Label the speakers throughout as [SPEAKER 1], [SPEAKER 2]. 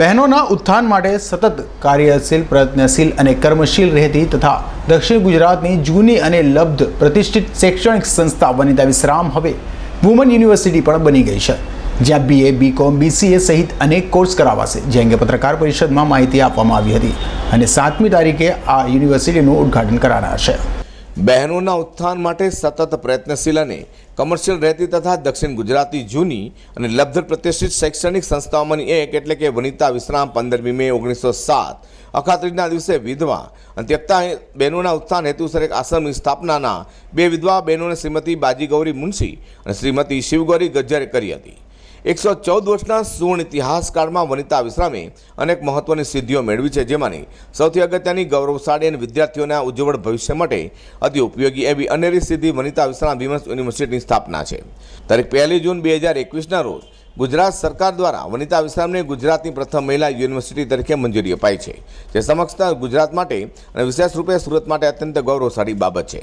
[SPEAKER 1] બહેનોના ઉત્થાન માટે સતત કાર્યશીલ, પ્રયત્નશીલ અને કર્મશીલ રહેતી તથા દક્ષિણ ગુજરાતની જૂની અને લબ્ધ પ્રતિષ્ઠિત શૈક્ષણિક સંસ્થા વનિતા વિશ્રામ હવે વુમન યુનિવર્સિટી પણ બની ગઈ છે. જ્યાં બીએ બીકોમ બીસીએ સહિત અનેક કોર્સ કરાવાશે, જે અંગે પત્રકાર પરિષદમાં માહિતી આપવામાં આવી હતી અને સાતમી તારીખે આ યુનિવર્સિટીનું ઉદ્ઘાટન કરાનાર છે.
[SPEAKER 2] બહેનોના ઉત્થાન માટે સતત પ્રયત્નશીલ અને કમર્શિયલ રહેતી તથા દક્ષિણ ગુજરાતી જૂની અને લબ્ધ પ્રતિષ્ઠિત શૈક્ષણિક સંસ્થાઓમાંની એક એટલે કે વનિતા વિશ્રામ પંદરમી મે ઓગણીસો સાત. અખાત્રીજના દિવસે વિધવા અને ત્યક્તા બહેનોના ઉત્થાન હેતુસર એક આશ્રમની સ્થાપનાના બે વિધવા બહેનોને શ્રીમતી બાજીગૌરી મુનશી અને શ્રીમતી શિવગૌરી ગજ્જરે કરી હતી. એકસો ચૌદ વર્ષના સુવર્ણ ઇતિહાસકાળમાં વનિતા વિશ્રામે અનેક મહત્વની સિદ્ધિઓ મેળવી છે, જેમાંની સૌથી અગત્યની ગૌરવશાળી અને વિદ્યાર્થીઓના ઉજ્જવળ ભવિષ્ય માટે અતિ ઉપયોગી એવી અનેરી સિદ્ધિ વનિતા વિશ્રામ વિમન્સ યુનિવર્સિટીની સ્થાપના છે. તારીખ પહેલી જૂન બે હજાર એકવીસના રોજ ગુજરાત સરકાર દ્વારા વનિતા વિશ્રામને ગુજરાતની પ્રથમ મહિલા યુનિવર્સિટી તરીકે મંજૂરી અપાઈ છે, જે સમક્ષ ગુજરાત માટે અને વિશેષ રૂપે સુરત માટે અત્યંત ગૌરવશાળી બાબત છે.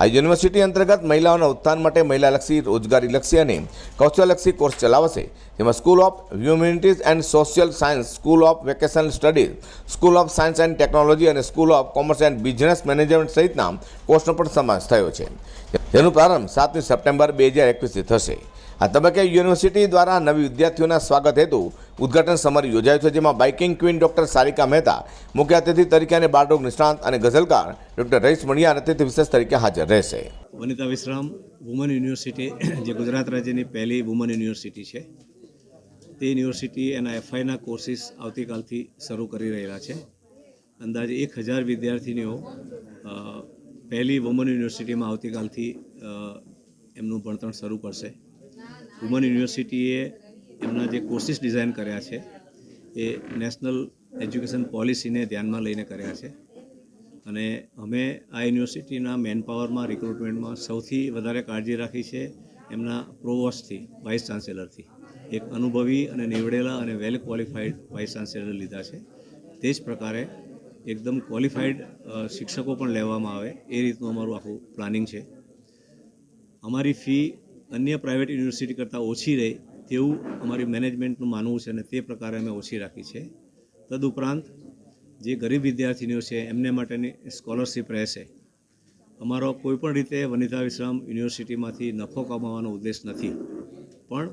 [SPEAKER 2] આ યુનિવર્સિટી અંતર્ગત મહિલાઓના ઉત્થાન માટે મહિલાલક્ષી, રોજગારીલક્ષી અને કૌશલ્યલક્ષી કોર્સ ચલાવશે. જેમાં school of humanities and social science, school of vocational studies, school of science and technology અને school of commerce and business management સહિતના કોર્સનો પણ સમાવેશ થયો છે. જેનો પ્રારંભ સાતમી સપ્ટેમ્બર બે હજાર એકવીસથી થશે. આ તબક્કે યુનિવર્સિટી દ્વારા નવી વિદ્યાર્થીઓના સ્વાગત હેતુ ઉદઘાટન સમારોહ યોજાયો છે, જેમાં biking queen doctor Sarika Mehta, મુખ્ય અતિથિ તરીકે અને બાળરોગ નિષ્ણાંત અને ગઝલકાર ડોક્ટર રહીશ મણિયા અતિથિ વિશેષ તરીકે હાજર રહેશે.
[SPEAKER 3] વનિતા વિશ્રામ, વુમન યુનિવર્સિટી, જે ગુજરાત રાજ્યની પહેલી વુમન યુનિવર્સિટી છે. તે યુનિવર્સિટી એના એફઆઈના કોર્સિસ આવતીકાલથી શરૂ કરી રહેલા છે. અંદાજે એક હજાર વિદ્યાર્થીનીઓ પહેલી વુમન યુનિવર્સિટીમાં આવતીકાલથી એમનું ભણતર શરૂ કરશે. વુમન યુનિવર્સિટીએ એમના જે કોર્સિસ ડિઝાઇન કર્યા છે, એ નેશનલ એજ્યુકેશન પોલિસીને ધ્યાનમાં લઈને કર્યા છે. અને અમે આ યુનિવર્સિટીના મેનપાવરમાં, રિક્રુટમેન્ટમાં સૌથી વધારે કાળજી રાખી છે એમના પ્રોવોસ્ટથી વાઇસ ચાન્સેલરથી. એક અનુભવી અને નીવડેલા અને વેલ ક્વોલિફાઈડ વાઇસ ચાન્સેલર લીધા છે. તે જ પ્રકારે એકદમ ક્વોલિફાઈડ શિક્ષકો પણ લેવામાં આવે, એ રીતનું અમારું આખું પ્લાનિંગ છે. અમારી ફી અન્ય પ્રાઇવેટ યુનિવર્સિટી કરતાં ઓછી રહે તેવું અમારી મેનેજમેન્ટનું માનવું છે અને તે પ્રકારે અમે ઓછી રાખી છે. તદુપરાંત જે ગરીબ વિદ્યાર્થીનીઓ છે, એમને માટેની સ્કોલરશીપ રહેશે. અમારો કોઈપણ રીતે વનિતા વિશ્રામ યુનિવર્સિટીમાંથી નફો કમાવાનો ઉદ્દેશ નથી. પણ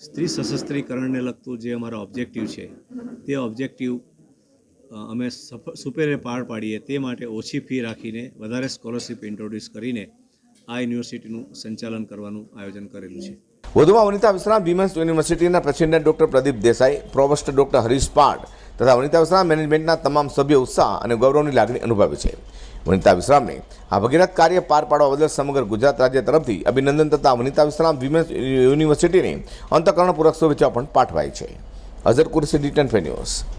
[SPEAKER 3] સ્ત્રી સશસ્ત્રીકરણને લગતું જે અમારો ઓબ્જેક્ટિવ છે, તે ઓબ્જેક્ટિવ અમે સુપેરે પાર પાડીએ તે માટે ઓછી ફી રાખીને વધારે સ્કોલરશિપ ઇન્ટ્રોડ્યુસ કરીને આ યુનિવર્સિટીનું સંચાલન કરવાનું આયોજન કરેલું છે.
[SPEAKER 2] વધુમાં વનિતા વિશ્રામ વિમેન્સ યુનિવર્સિટીના president doctor Pradeep Desai, provost doctor Harish Pat તથા વનિતા વિશ્રામ મેનેજમેન્ટના તમામ સભ્યો ઉત્સાહ અને ગૌરવની લાગણી અનુભવે છે. વનિતા વિશ્રામને આ ભગીરથ કાર્ય પાર પાડવા બદલ સમગ્ર ગુજરાત રાજ્ય તરફથી અભિનંદન તથા વનિતા વિશ્રામ વિમેન્સ યુનિવર્સિટીને અંતકરણપૂર્વક શુભેચ્છા પણ પાઠવાય છે. અઝર કુરસી ડિટન ન્યૂઝ.